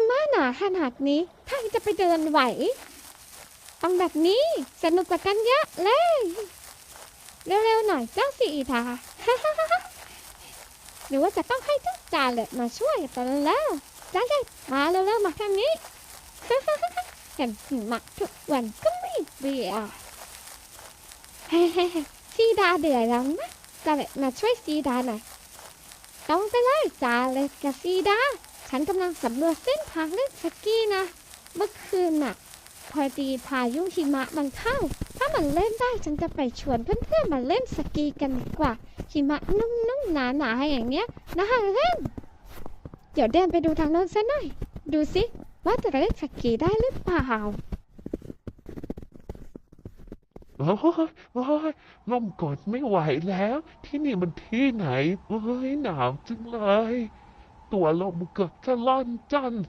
หิมะหนาขนาดนี้ถ้าจะไปเดินไหว ต้องแบบนี้สนุกกว่ากันเยอะเลย เร็วๆหน่อยเจ้าสีทาหรือว่าจะต้องให้เจ้าจาเลยมาช่วยกันแล้วจาเลยมาเร็วๆมาทางนี้เห็นหิมะทุกวันก็ไม่เบื่อซีดาเดือดแล้วนะจาเลยมาช่วยซีดาหน่อยต้องไปเลยจาเลยกับซีดา ฉันกำลังสำรวจเส้นทางเล่นสกีนะ เมื่อคืนน่ะ พอดีพายุหิมะมันเข้า ถ้ามันเล่นได้ฉันจะไปชวนเพื่อนๆมาเล่นสกีกันดีกว่าหิมะนุ่มๆหนาๆอย่างเงี้ยน่าเล่น เดี๋ยวเดินไปดูทางโน้นซะหน่อย ดูสิว่าจะเล่นสกีได้หรือเปล่าโอ้ยโอ้ยลมกดไม่ไหวแล้ว ที่นี่มันที่ไหนเอ้ยหนาวจังเลย ตัวลมเกือบจะล่อนจ้อน